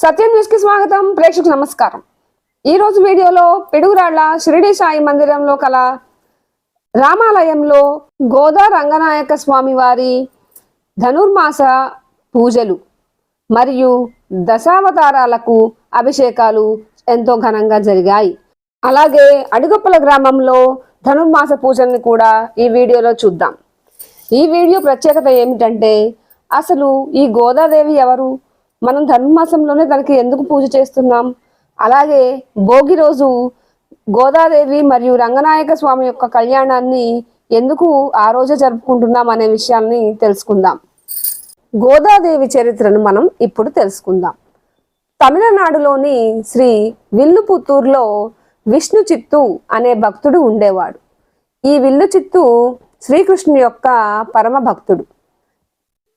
సత్యం న్యూస్కి స్వాగతం. ప్రేక్షకు నమస్కారం. ఈ రోజు వీడియోలో పిడుగురాళ్ళ షిరిడి సాయి మందిరంలో కల రామాలయంలో గోదా రంగనాయక స్వామి వారి ధనుర్మాస పూజలు మరియు దశావతారాలకు అభిషేకాలు ఎంతో ఘనంగా జరిగాయి. అలాగే అడుగొప్పల గ్రామంలో ధనుర్మాస పూజల్ని కూడా ఈ వీడియోలో చూద్దాం. ఈ వీడియో ప్రత్యేకత ఏమిటంటే అసలు ఈ గోదాదేవి ఎవరు? మనం ధనుర్మాసంలోనే తనకి ఎందుకు పూజ చేస్తున్నాం? అలాగే భోగి రోజు గోదాదేవి మరియు రంగనాయక స్వామి యొక్క కళ్యాణాన్ని ఎందుకు ఆ రోజే జరుపుకుంటున్నాం అనే విషయాన్ని తెలుసుకుందాం. గోదాదేవి చరిత్రను మనం ఇప్పుడు తెలుసుకుందాం. తమిళనాడులోని శ్రీ విల్లుపుత్తూరులో విష్ణు చిత్తు అనే భక్తుడు ఉండేవాడు. ఈ విల్లు చిత్తు శ్రీకృష్ణుని యొక్క పరమ భక్తుడు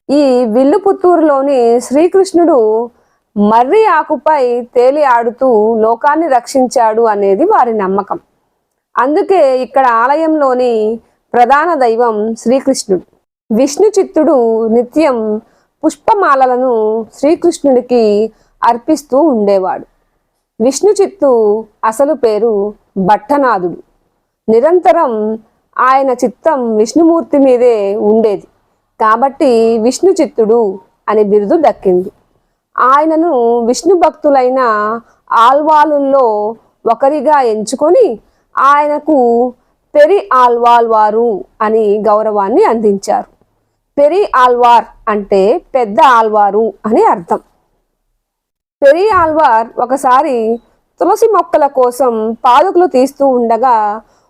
ఈ విల్లుపుత్తూరులోని శ్రీకృష్ణుడు మర్రి ఆకుపై తేలి ఆడుతూ లోకాన్ని రక్షించాడు అనేది వారి నమ్మకం. అందుకే ఇక్కడ ఆలయంలోని ప్రధాన దైవం శ్రీకృష్ణుడు. విష్ణు చిత్తుడు నిత్యం పుష్పమాలలను శ్రీకృష్ణుడికి అర్పిస్తూ ఉండేవాడు. విష్ణు చిత్తు అసలు పేరు భట్టనాథుడు. నిరంతరం ఆయన చిత్తం విష్ణుమూర్తి మీదే ఉండేది. కాబట్టి విష్ణు చిత్తుడు అనే బిరుదు దక్కింది. ఆయనను విష్ణు భక్తులైన ఆల్వాలుల్లో ఒకరిగా ఎంచుకొని ఆయనకు పెరి ఆల్వాల్ వారు అని గౌరవాన్ని అందించారు. పెరి ఆల్వార్ అంటే పెద్ద ఆల్వారు అని అర్థం. పెరి ఆల్వార్ ఒకసారి తులసి మొక్కల కోసం పాదుకులు తీస్తూ ఉండగా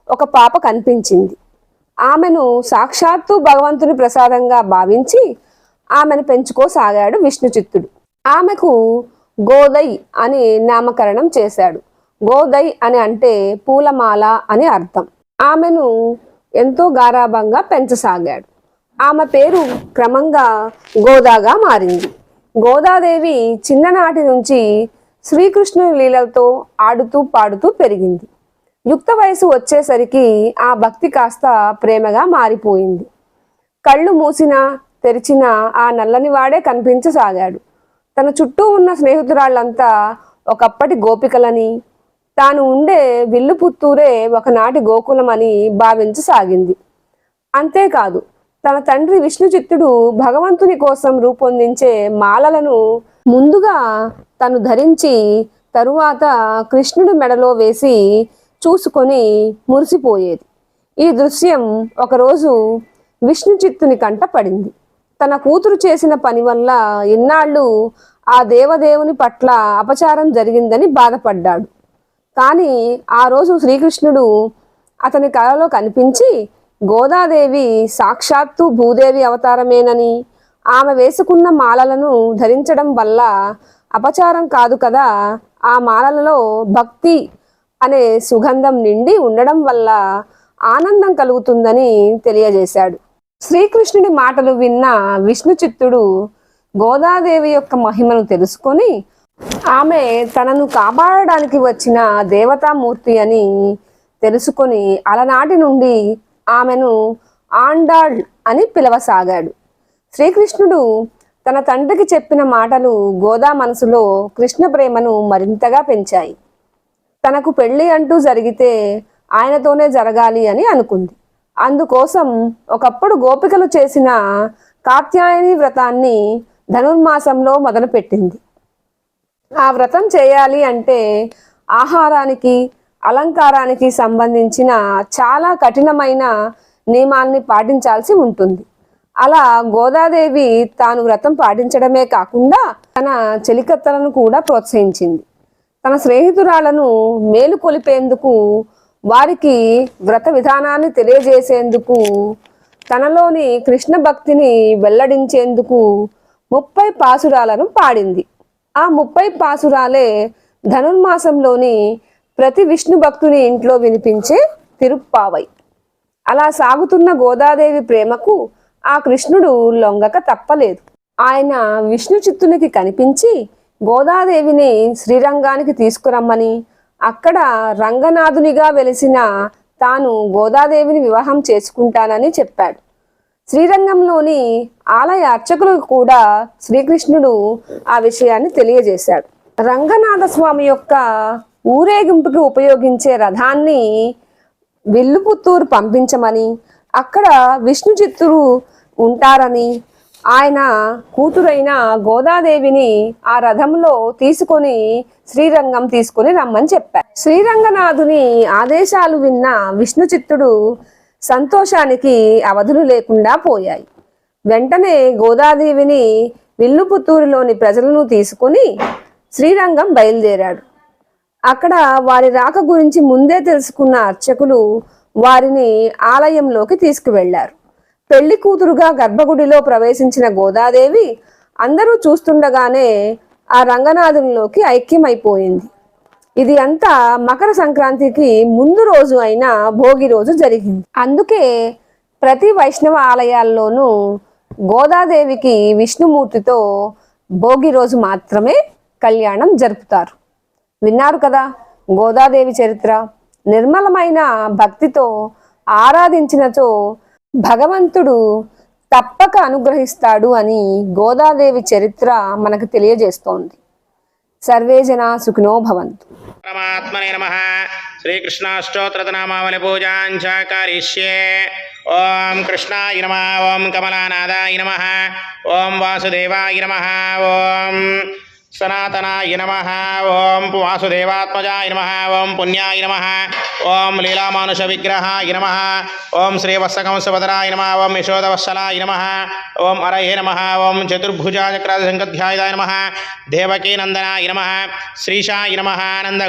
ఒక పాప కనిపించింది. ఆమెను సాక్షాత్తు భగవంతుని ప్రసాదంగా భావించి ఆమెను పెంచుకోసాగాడు విష్ణు చిత్తుడు ఆమెకు గోదై అని నామకరణం చేశాడు. గోదై అని అంటే పూలమాల అని అర్థం. ఆమెను ఎంతో గారాభంగా పెంచసాగాడు. ఆమె పేరు క్రమంగా గోదాగా మారింది. గోదాదేవి చిన్ననాటి నుంచి శ్రీకృష్ణుని లీలలతో ఆడుతూ పాడుతూ పెరిగింది. యుక్త వయసు వచ్చేసరికి ఆ భక్తి కాస్త ప్రేమగా మారిపోయింది. కళ్ళు మూసినా తెరిచినా ఆ నల్లని వాడే కనిపించసాగాడు. తన చుట్టూ ఉన్న స్నేహితురాళ్ళంతా ఒకప్పటి గోపికలని తాను ఉండే విల్లు పుత్తూరే ఒకనాటి గోకులమని భావించసాగింది. అంతేకాదు తన తండ్రి విష్ణుచిత్తుడు భగవంతుని కోసం రూపొందించే మాలలను ముందుగా తను ధరించి తరువాత కృష్ణుడి మెడలో వేసి చూసుకొని మురిసిపోయేది. ఈ దృశ్యం ఒకరోజు విష్ణుచిత్తుని కంట పడింది. తన కూతురు చేసిన పని వల్ల ఇన్నాళ్ళు ఆ దేవదేవుని పట్ల అపచారం జరిగిందని బాధపడ్డాడు. కానీ ఆ రోజు శ్రీకృష్ణుడు అతని కలలో కనిపించి గోదాదేవి సాక్షాత్తు భూదేవి అవతారమేనని ఆమె వేసుకున్న మాలలను ధరించడం వల్ల అపచారం కాదు కదా ఆ మాలలలో భక్తి అనే సుగంధం నిండి ఉండడం వల్ల ఆనందం కలుగుతుందని తెలియజేశాడు. శ్రీకృష్ణుడి మాటలు విన్న విష్ణు చిత్తుడు గోదాదేవి యొక్క మహిమను తెలుసుకొని ఆమె తనను కాపాడడానికి వచ్చిన దేవతామూర్తి అని తెలుసుకొని అలనాటి నుండి ఆమెను ఆండాళ్ అని పిలవసాగాడు. శ్రీకృష్ణుడు తన తండ్రికి చెప్పిన మాటలు గోదా మనసులో కృష్ణ ప్రేమను మరింతగా పెంచాయి. తనకు పెళ్ళి అంటూ జరిగితే ఆయనతోనే జరగాలి అని అనుకుంది. అందుకోసం ఒకప్పుడు గోపికలు చేసిన కాత్యాయని వ్రతాన్ని ధనుర్మాసంలో మొదలుపెట్టింది. ఆ వ్రతం చేయాలి అంటే ఆహారానికి అలంకారానికి సంబంధించిన చాలా కఠినమైన నియమాల్ని పాటించాల్సి ఉంటుంది. అలా గోదాదేవి తాను వ్రతం పాటించడమే కాకుండా తన చెలికత్తలను కూడా ప్రోత్సహించింది. తన స్నేహితురాలను మేలు కొలిపేందుకు వారికి వ్రత విధానాన్ని తెలియజేసేందుకు తనలోని కృష్ణ భక్తిని వెల్లడించేందుకు ముప్పై పాసురాలను పాడింది. ఆ ముప్పై పాసురాలే ధనుర్మాసంలోని ప్రతి విష్ణు భక్తుని ఇంట్లో వినిపించే తిరుప్పావై. అలా సాగుతున్న గోదాదేవి ప్రేమకు ఆ కృష్ణుడు లొంగక తప్పలేదు. ఆయన విష్ణు చిత్తునికి కనిపించి గోదాదేవిని శ్రీరంగానికి తీసుకురమ్మని అక్కడ రంగనాథునిగా వెలిసిన తాను గోదాదేవిని వివాహం చేసుకుంటానని చెప్పాడు. శ్రీరంగంలోని ఆలయ అర్చకులకు కూడా శ్రీకృష్ణుడు ఆ విషయాన్ని తెలియజేశాడు. రంగనాథ స్వామి యొక్క ఊరేగింపుకి ఉపయోగించే రథాన్ని విల్లుపుత్తూరు పంపించమని అక్కడ విష్ణు చిత్తురు ఉంటారని ఆయన కూతురైన గోదాదేవిని ఆ రథంలో తీసుకొని శ్రీరంగం తీసుకొని రమ్మని చెప్పారు. శ్రీరంగనాథుని ఆదేశాలు విన్న విష్ణు చిత్తుడు సంతోషానికి అవధులు లేకుండా పోయాయి. వెంటనే గోదాదేవిని విల్లుపుత్తూరులోని ప్రజలను తీసుకొని శ్రీరంగం బయలుదేరాడు. అక్కడ వారి రాక గురించి ముందే తెలుసుకున్న అర్చకులు వారిని ఆలయంలోకి తీసుకువెళ్ళారు పెళ్ళి కూతురుగా గర్భగుడిలో ప్రవేశించిన గోదాదేవి అందరూ చూస్తుండగానే ఆ రంగనాథునిలోకి ఐక్యమైపోయింది. ఇది అంతా మకర సంక్రాంతికి ముందు రోజు అయిన భోగి రోజు జరిగింది. అందుకే ప్రతి వైష్ణవ ఆలయాల్లోనూ గోదాదేవికి విష్ణుమూర్తితో భోగి రోజు మాత్రమే కళ్యాణం జరుపుతారు. విన్నారు కదా గోదాదేవి చరిత్ర. నిర్మలమైన భక్తితో ఆరాధించినచో భగవంతుడు తప్పక అనుగ్రహిస్తాడు అని గోదాదేవి చరిత్ర మనకు తెలియజేస్తోంది. సర్వే జనా సుఖినో భవంతు. పరమాత్మనే నమ. శ్రీకృష్ణాష్టోత్తరనామావళి పూజాంచాకరిష్యే ఓం కృష్ణాయ నమ. ఓం కమలానాదాయ నమ. ఓం వాసుదేవాయ నమ. ఓం సనాతనాయ నమ. ఓం వాసుదేవాత్మజాయ నమ. ఓం పుణ్యాయ నమ. ఓం లీలామానుష విగ్రహాయ నమ. ఓం శ్రీవత్సకంసభదరాయ నమ. ఓం యశోదవత్సలాయ నమ. ఓం అరయే నమ. ఓం చతుర్భుజాచక్రాధ సంగధ్యాయ నమ. దేవకీనందనాయ నమ. శ్రీషాయ నమ. ఆనంద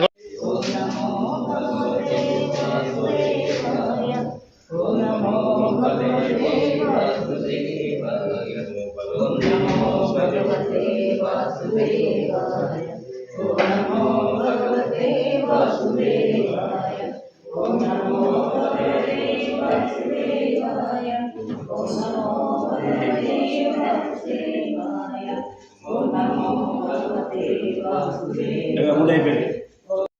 ముందు అయిపోయింది